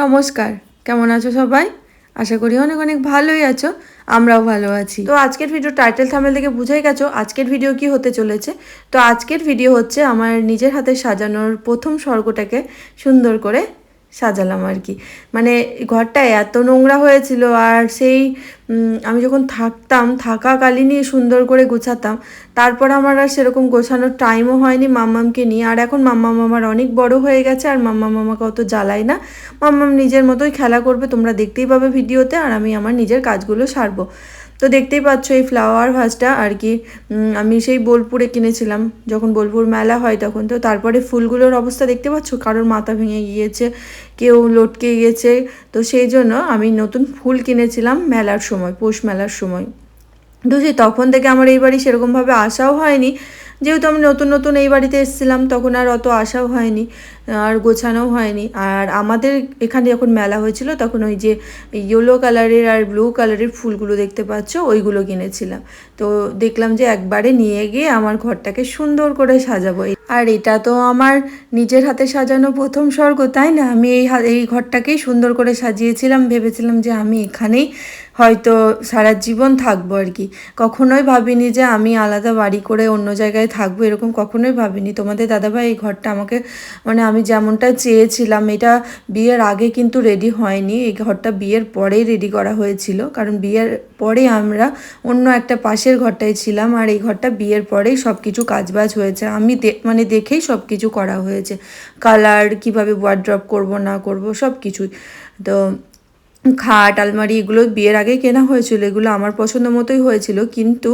নমস্কার, কেমন আছো সবাই? আশা করি অনেক অনেক ভালোই আছো, আমরাও ভালো আছি। তো আজকের ভিডিও টাইটেল থামেল থেকে বুঝেই গেছো, আজকের ভিডিও কি হতে চলেছে? তো আজকের ভিডিও হচ্ছে আমার নিজের হাতে সাজানোর প্রথম স্বর্গটাকে সুন্দর করে সাজালাম আর কি। মানে ঘরটা এত নোংরা হয়েছিল আর সেই আমি যখন থাকতাম, থাকাকালীনই সুন্দর করে গোছাতাম। তারপর আমার আর সেরকম গোছানোর টাইমও হয়নি মাম্মামকে নিয়ে। আর এখন মাম্মাম আমার অনেক বড় হয়ে গেছে আর মাম্মাম আমাকে অত জ্বালায় না। মাম্মাম নিজের মতোই খেলা করবে, তোমরা দেখতেই পাবে ভিডিওতে। আর আমি আমার নিজের কাজগুলো সারবো। তো দেখতেই পাচ্ছ এই ফ্লাওয়ার ভাসটা আর কি আমি সেই বোলপুরে কিনেছিলাম, যখন বোলপুর মেলা হয় তখন। তো তারপরে ফুলগুলোর অবস্থা দেখতে পাচ্ছ? কারোর মাথা ভেঙে গিয়েছে, কেউ লটকে গিয়েছে। তো সেই জন্য আমি নতুন ফুল কিনেছিলাম মেলার সময়, পৌষ মেলার সময়। তো সেই তখন থেকে আমার এই বাড়ি সেরকমভাবে আসাও হয়নি। যেহেতু আমি নতুন নতুন এই বাড়িতে এসেছিলাম, তখন আর অত আসাও হয়নি, আর গোছানোও হয়নি। আর আমাদের এখানে যখন মেলা হয়েছিল, তখন ওই যে ইয়েলো কালারের আর ব্লু কালারের ফুলগুলো দেখতে পাচ্ছ, ওইগুলো কিনেছিলাম। তো দেখলাম যে একবারে নিয়ে গিয়ে আমার ঘরটাকে সুন্দর করে সাজাবো। আর এটা তো আমার নিজের হাতে সাজানো প্রথম স্বর্গ, তাই না? আমি এই এই ঘরটাকেই সুন্দর করে সাজিয়েছিলাম, ভেবেছিলাম যে আমি এখানেই হয়তো সারা জীবন থাকব আর কি। কখনোই ভাবিনি যে আমি আলাদা বাড়ি করে অন্য জায়গায় থাকব, এরকম কখনোই ভাবিনি। তোমাদের দাদাভাই এই ঘরটা আমাকে মানে আমি যেমনটা চেয়েছিলাম, এটা বিয়ের আগে কিন্তু রেডি হয়নি। এই ঘরটা বিয়ের পরেই রেডি করা হয়েছিল, কারণ বিয়ের পরে আমরা অন্য একটা পাশের ঘরটায় ছিলাম আর এই ঘরটা বিয়ের পরেই সব কিছু কাজবাজ হয়েছে। আমি মানে দেখেই সব কিছু করা হয়েছে। কালার কীভাবে ওয়ার্ড্রপ করব, না করব সব কিছুই তো খাট, আলমারি এগুলো বিয়ের আগে কেনা হয়েছিল, এগুলো আমার পছন্দ মতোই হয়েছিল, কিন্তু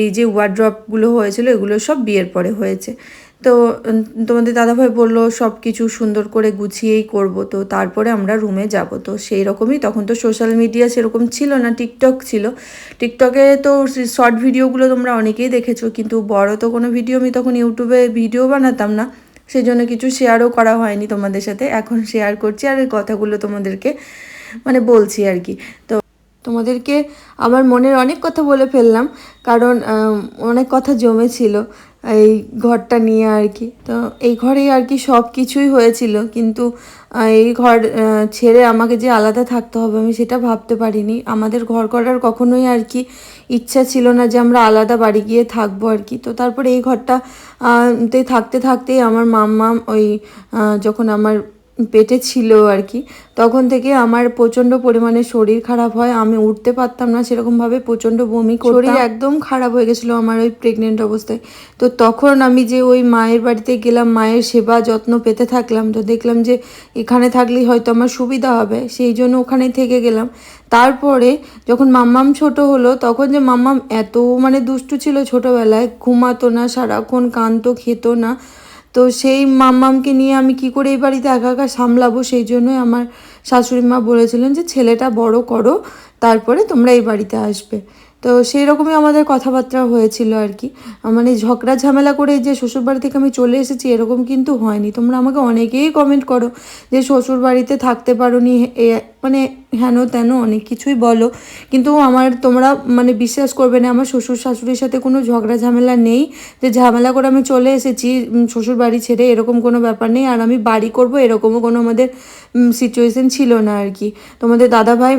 এই যে ওয়ার্ড্রপগুলো হয়েছিল, এগুলো সব বিয়ের পরে হয়েছে। তো তোমাদের দাদাভাই বলল, সব কিছু সুন্দর করে গুছিয়েই করব। তো তারপরে আমরা রুমে যাব। তো সেই রকমই, তখন তো সোশ্যাল মিডিয়া সেরকম ছিল না টিকটক ছিল। টিকটকে তো শর্ট ভিডিওগুলো তোমরা অনেকেই দেখেছ, কিন্তু বড় তো কোনো ভিডিও আমি তখন ইউটিউবে ভিডিও বানাতাম না। সেই জন্য কিছু শেয়ারও করা হয়নি তোমাদের সাথে। এখন শেয়ার করছি আর এই কথাগুলো তোমাদেরকে মানে বলছি আর কি। তো তোমাদেরকে আমার মনের অনেক কথা বলে ফেললাম, কারণ অনেক কথা জমেছিল এই ঘরটা নিয়ে আর কি। তো এই ঘরেই আর কি সব কিছুই হয়েছিল, কিন্তু এই ঘর ছেড়ে আমাকে যে আলাদা থাকতে হবে আমি সেটা ভাবতে পারিনি। আমাদের ঘর করার কখনোই আর কি ইচ্ছা ছিল না যে আমরা আলাদা বাড়ি গিয়ে থাকব আর কি। তো তারপরে এই ঘরটা তে থাকতে থাকতেই আমার মাম্মা ওই যখন আমার পেটে ছিল আর কি, তখন থেকে আমার প্রচণ্ড পরিমাণে শরীর খারাপ হয়, আমি উঠতে পারতাম না সেরকমভাবে প্রচণ্ড বমি শরীর একদম খারাপ হয়ে গেছিল আমার ওই প্রেগনেন্ট অবস্থায়। তো তখন আমি যে ওই মায়ের বাড়িতে গেলাম, মায়ের সেবা যত্ন পেতে থাকলাম, তো দেখলাম যে এখানে থাকলেই হয়তো আমার সুবিধা হবে, সেই জন্য ওখানে থেকে গেলাম। তারপরে যখন মাম্মাম ছোট হলো, তখন যে মাম্মাম এত মানে দুষ্টু ছিল ছোটোবেলায়, ঘুমাতো না, সারাক্ষণ কানতো খেত না তো সেই মাম্মামকে নিয়ে আমি কি করে এই বাড়িতে একা একা সামলাবো, সেই জন্যই আমার শাশুড়ি মা বলেছিলেন যে, ছেলেটা বড় করো, তারপরে তোমরা এই বাড়িতে আসবে। তো সেই রকমই আমাদের কথাবার্তা হয়েছিল আর কি। মানে ঝগড়া ঝামেলা করে যে শ্বশুরবাড়ি থেকে আমি চলে এসেছি, এরকম কিন্তু হয়নি। তোমরা আমাকে অনেকেই কমেন্ট করো যে শ্বশুর বাড়িতে থাকতে পারো নি মানে হেন তেন অনেক কিছুই বলো। কিন্তু আমার তোমরা মানে বিশ্বাস করবে না, আমার শ্বশুর শাশুড়ির সাথে কোনো ঝগড়া ঝামেলা নেই যে ঝামেলা করে আমি চলে এসেছি শ্বশুর বাড়ি ছেড়ে এরকম কোনো ব্যাপার নেই। আর আমি বাড়ি করব এরকমও কোনো আমাদের সিচুয়েশন ছিল না আর কি। তোমাদের দাদাভাই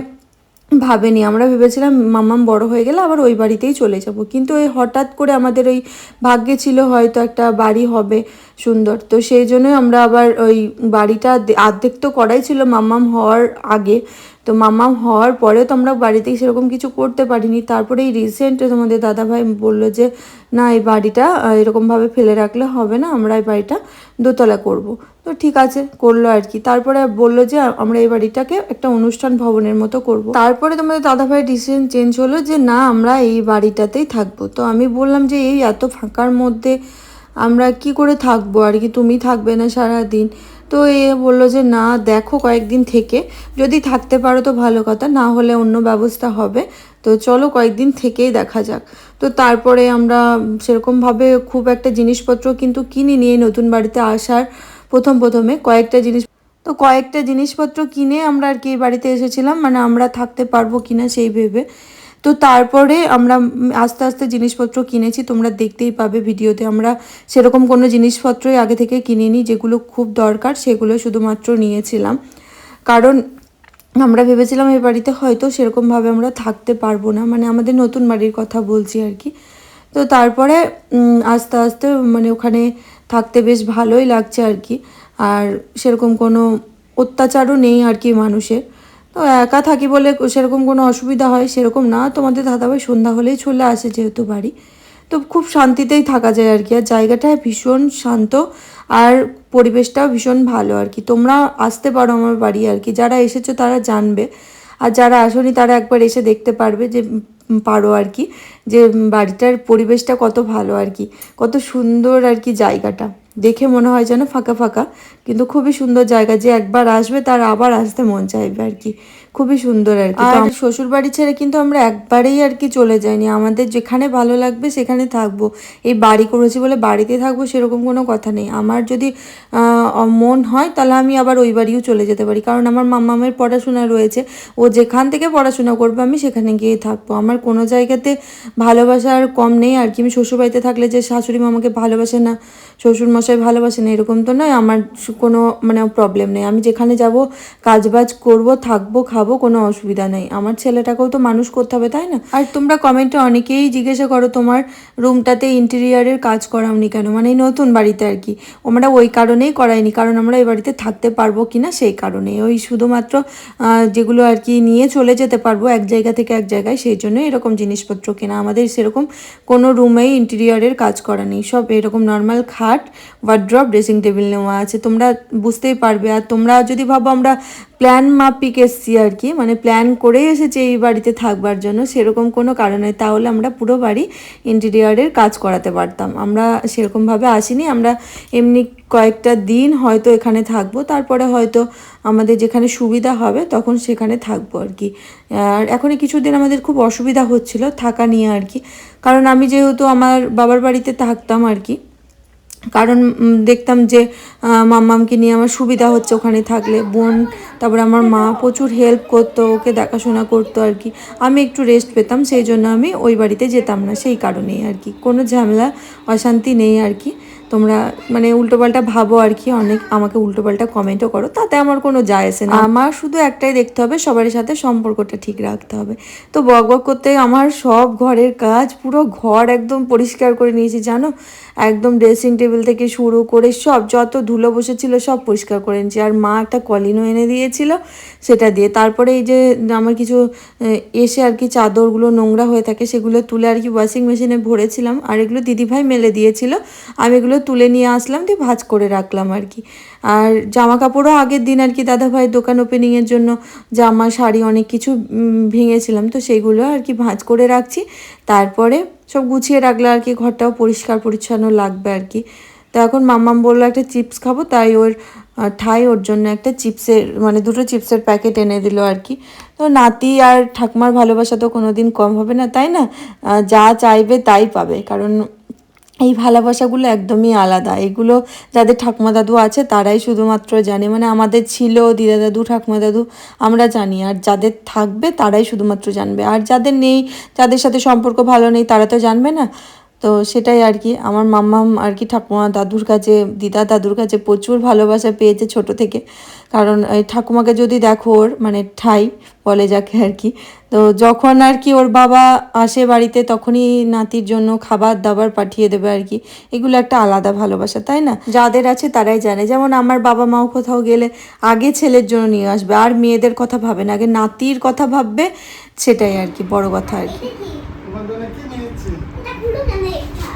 ভাবেনি। আমরা ভেবেছিলাম, মাম্মাম বড় হয়ে গেলে আবার ওই বাড়িতেই চলে যাব। কিন্তু ওই হঠাৎ করে আমাদের ওই ভাগ্যে ছিল হয়তো একটা বাড়ি হবে সুন্দর। তো সেই জন্যই আমরা আবার ওই বাড়িটা অর্ধেক তো করাই ছিল মাম্মাম হওয়ার আগে। তো মাম্মাম হওয়ার পরে তো আমরা বাড়িতে সেরকম কিছু করতে পারিনি। তারপরে এই রিসেন্ট তোমাদের দাদাভাই বলল যে, না, এই বাড়িটা এরকমভাবে ফেলে রাখলে হবে না, আমরা এই বাড়িটা দোতলা করব। তো ঠিক আছে, করল আর কি। তারপরে বলল যে, আমরা এই বাড়িটাকে একটা অনুষ্ঠান ভবনের মতো করব। তারপরে তোমাদের দাদাভাই ডিসিশন চেঞ্জ হলো যে, না, আমরা এই বাড়িটাতেই থাকব। তো আমি বললাম যে, এই এত ফাঁকার মধ্যে আমরা কি করে থাকব? আর কি তুমি থাকবে না সারা দিন তো এ বলল যে, না, দেখো কয়েকদিন থেকে। যদি থাকতে পারো তো ভালো কথা, না হলে অন্য ব্যবস্থা হবে। তো চলো কয়েকদিন থেকেই দেখা যাক। তো তারপরে আমরা সেরকমভাবে খুব একটা জিনিসপত্র কিন্তু কিনি নিয়ে নতুন বাড়িতে আসার। প্রথম প্রথমে কয়েকটা জিনিস তো কয়েকটা জিনিসপত্র কিনে আমরা আর কি বাড়িতে এসেছিলাম। মানে আমরা থাকতে পারব কিনা সেই ভেবে। তো তারপরে আমরা আস্তে আস্তে জিনিসপত্র কিনেছি। তোমরা দেখতেই পাবে ভিডিওতে আমরা সেরকম কোনো জিনিসপত্রই আগে থেকে কিনিনি। যেগুলো খুব দরকার সেগুলো শুধুমাত্র নিয়েছিলাম। কারণ আমরা ভেবেছিলাম এই বাড়িতে হয়তো সেরকমভাবে আমরা থাকতে পারব না। মানে আমাদের নতুন বাড়ির কথা বলছি আর কি। তো তারপরে আস্তে আস্তে মানে ওখানে থাকতে বেশ ভালোই লাগছে আর কি। আর সেরকম কোনো অত্যাচারও নেই আর কি মানুষের। তো একা থাকি বলে সেরকম কোনো অসুবিধা হয় সেরকম না। তোমাদের দাদাভাই সন্ধ্যা হলেই চলে আসে যেহেতু বাড়ি। তো খুব শান্তিতেই থাকা যায় আর কি। আর জায়গাটা ভীষণ শান্ত আর পরিবেশটাও ভীষণ ভালো আর কি। তোমরা আসতে পারো আমার বাড়ি আর কি। যারা এসেছ তারা জানবে। আর যারা আসনি তারা একবার এসে দেখতে পারবে যে পারো আর কি। যে বাড়িটার পরিবেশটা কত ভালো আর কি। কত সুন্দর আর কি জায়গাটা। দেখে মনে হয় যেন ফাঁকা ফাঁকা। কিন্তু খুবই সুন্দর জায়গা। যে একবার আসবে তার আবার আসতে মন চাইবে আর কি। খুবই সুন্দর আর কি। আর শ্বশুর বাড়ি ছেড়ে কিন্তু আমরা একবারেই আর কি চলে যাইনি। আমাদের যেখানে ভালো লাগবে সেখানে থাকব। এই বাড়ি করেছি বলে বাড়িতে থাকব সেরকম কোনো কথা নেই। আমার যদি মন হয় তাহলে আমি আবার ওই বাড়িও চলে যেতে পারি। কারণ আমার মামামের পড়াশোনা রয়েছে। ও যেখান থেকে পড়াশোনা করবে আমি সেখানে গিয়ে থাকব। আমার কোনো জায়গাতে ভালোবাসার কম নেই আর কি। আমি শ্বশুরবাড়িতে থাকলে যে শাশুড়ি মামাকে ভালোবাসে না শ্বশুর মশাই ভালোবাসে না এরকম তো নয়। আমার কোনো মানে প্রবলেম নেই। আমি যেখানে যাব কাজবাজ করব থাকব খাব কোনো অসুবিধা নেই। আমার ছেলেটাকেও তো মানুষ করতে হবে, তাই না? আর তোমরা কমেন্টে অনেকেই জিজ্ঞাসা করো, তোমার রুমটাতে ইন্টেরিয়ারের কাজ করাওনি কেন? মানে নতুন বাড়িতে আর কি। আমরা ওই কারণেই করাইনি, কারণ আমরা এই বাড়িতে থাকতে পারব কি না সেই কারণে ওই শুধুমাত্র যেগুলো আর কি নিয়ে চলে যেতে পারব এক জায়গা থেকে এক জায়গায়, সেই জন্য এরকম জিনিসপত্র কেনা। আমাদের সেরকম কোনো রুমেই ইন্টেরিয়ারের কাজ করা নেই। সব এরকম নর্মাল খাট ওয়ার্ড্রপ ড্রেসিং টেবিল নেওয়া আছে। তোমরা বুঝতেই পারবে। আর তোমরা যদি ভাবো আমরা প্ল্যান মাফিক এসছি আর কি মানে প্ল্যান করেই এসেছি এই বাড়িতে থাকবার জন্য। সেরকম কোনো কারণে তাহলে আমরা পুরো বাড়ি ইন্টেরিয়ারের কাজ করাতে পারতাম। আমরা সেরকমভাবে আসিনি। আমরা এমনি কয়েকটা দিন হয়তো এখানে থাকব। তারপরে হয়তো আমাদের যেখানে সুবিধা হবে তখন সেখানে থাকব আর কি আর এখন কিছুদিন আমাদের খুব অসুবিধা হচ্ছিল থাকা নিয়ে আর কি কারণ আমি যেহেতু আমার বাবার বাড়িতে থাকতাম আর কি কারণ দেখতাম যে মাম্মামকে নিয়ে আমার সুবিধা হচ্ছে ওখানে থাকলে। বোন, তারপরে আমার মা প্রচুর হেল্প করতো, ওকে দেখাশোনা করতো আর কি। আমি একটু রেস্ট পেতাম, সেই জন্য আমি ওই বাড়িতে যেতাম না, সেই কারণেই আর কি। কোনো ঝামেলা, অশান্তি নেই আর কি। তোমরা মানে উল্টোপাল্টা ভাবো আর কি, অনেক আমাকে উল্টোপাল্টা কমেন্টও করো, তাতে আমার কোনো যায় আসে না। আমার শুধু একটাই দেখতে হবে সবার সাথে সম্পর্কটা ঠিক রাখতে হবে। তো বক বক করতে আমার সব ঘরের কাজ পুরো ঘর একদম পরিষ্কার করে নিয়েছি, জানো? একদম ড্রেসিং টেবিল থেকে শুরু করে সব, যত ধুলো বসেছিল সব পরিষ্কার করে নিয়েছি। আর মা একটা কলিনও এনে দিয়েছিল সেটা দিয়ে। তারপরে এই যে আমার কিছু এসে আর কি চাদরগুলো নোংরা হয়ে থাকে, সেগুলো তুলে আর কি ওয়াশিং মেশিনে ভরেছিলাম। আর এগুলো দিদিভাই মেলে দিয়েছিল। আমি এগুলো তুলে নিয়ে আসলাম দিয়ে ভাজ করে রাখলাম আর কি। আর জামা কাপড়ও আগের দিন আর কি দাদাভাই দোকান ওপেনিংয়ের জন্য জামা, শাড়ি অনেক কিছু ভেঙেছিলাম। তো সেইগুলো আর কি ভাঁজ করে রাখছি। তারপরে সব গুছিয়ে রাখলে আর কি ঘরটাও পরিষ্কার পরিচ্ছন্ন লাগবে আর কি। তো এখন মাম্মাম বলল একটা চিপস খাব, তাই ওর ঠাই ওর জন্য একটা চিপসের মানে দুটো চিপসের প্যাকেট এনে দিল আর কি। তো নাতি আর ঠাকুমার ভালোবাসা তো কোনোদিন কম হবে না, তাই না? যা চাইবে তাই পাবে। কারণ এই ভালোবাসাগুলো একদমই আলাদা। এগুলো যাদের ঠাকুমা দাদু আছে, তারাই শুধুমাত্র জানে। মানে আমাদের ছিল দিদা দাদু ঠাকুমা দাদু আমরা জানি। আর যাদের থাকবে, তারাই শুধুমাত্র জানবে। আর যাদের নেই, যাদের সাথে সম্পর্ক ভালো নেই, তারা তো জানবে না। তো সেটাই আর কি। আমার মাম্মাম আর কি ঠাকুমা দাদুর কাছে, দিদা দাদুর কাছে প্রচুর ভালোবাসা পেয়েছে ছোট থেকে। কারণ এই ঠাকুমাকে যদি দেখো ওর মানে ঠাই বলে যাকে আর কি। তো যখন আর কি ওর বাবা আসে বাড়িতে, তখনই নাতির জন্য খাবার দাবার পাঠিয়ে দেবে আর কি। এগুলো একটা আলাদা ভালোবাসা, তাই না? যাদের আছে তারাই জানে। যেমন আমার বাবা মাও কোথাও গেলে আগে ছেলের জন্য নিয়ে আসবে, আর মেয়েদের কথা ভাবে না। আগে নাতির কথা ভাববে, সেটাই আর কি বড় কথা আর কি তোমার জন্য কি নিয়েছি এটা পুরো কেন এটা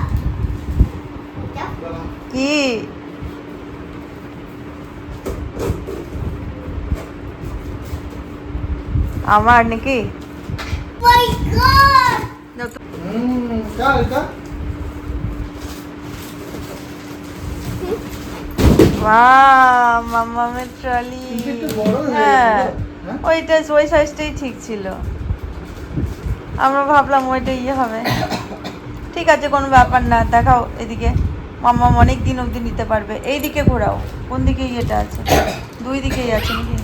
এটা কি? আমার নাকি? মাই গড হুম কার এটা? মামামের ট্রলি হয়ে হ্যাঁ? ওইটা ওই সাইজটাই ঠিক ছিল। আমরা ভাবলাম ওইটা ইয়ে হবে। ঠিক আছে কোনো ব্যাপার না দেখাও এদিকে। মাম্মা অনেক দিন অবধি নিতে পারবে। এই দিকে ঘোরাও কোন দিকে ইয়েটা আছে? দুই দিকেই আছে নাকি?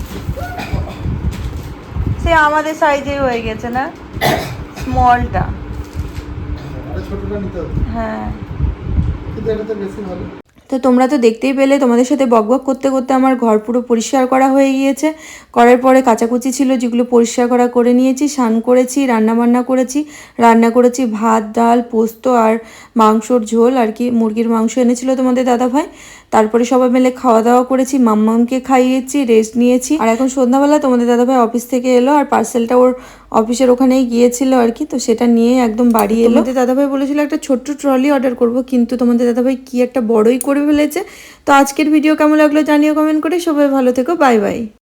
সে আমাদের সাইজেই হয়ে গেছে না? স্মলটা হ্যাঁ। কিন্তু এটা তো বেশি ভালো তো তোমরা তো দেখতেই পেলে তোমাদের সাথে বকবক করতে করতে আমার ঘর পুরো পরিষ্কার করা হয়ে গিয়েছে। করার পরে কাচাকুচি ছিল যেগুলো পরিষ্কার করা করে নিয়েছি স্নান করেছি রান্না বান্না করেছি রান্না করেছি ভাত ডাল পোস্ত আর মাংসর ঝোল আর কি মুরগির মাংস এনেছিল তোমাদের দাদাভাই। তারপরে সবাই মিলে খাওয়া দাওয়া করেছি মাম্মামকে খাইয়েছি রেস্ট নিয়েছি। আর এখন সন্ধ্যাবেলা তোমাদের দাদাভাই অফিস থেকে এলো আর পার্সেলটা ওর অফিসের ওখানেই গিয়েছিল আর কি তো সেটা নিয়ে একদম বাড়ি এলো। তোমাদের দাদাভাই বলেছিল একটা ছোট্ট ট্রলি অর্ডার করব কিন্তু তোমাদের দাদাভাই কি একটা বড়ই করে ফেলেছে। তো আজকের ভিডিও কেমন লাগল জানিও কমেন্ট করে। সবাই ভালো থেকো বাই বাই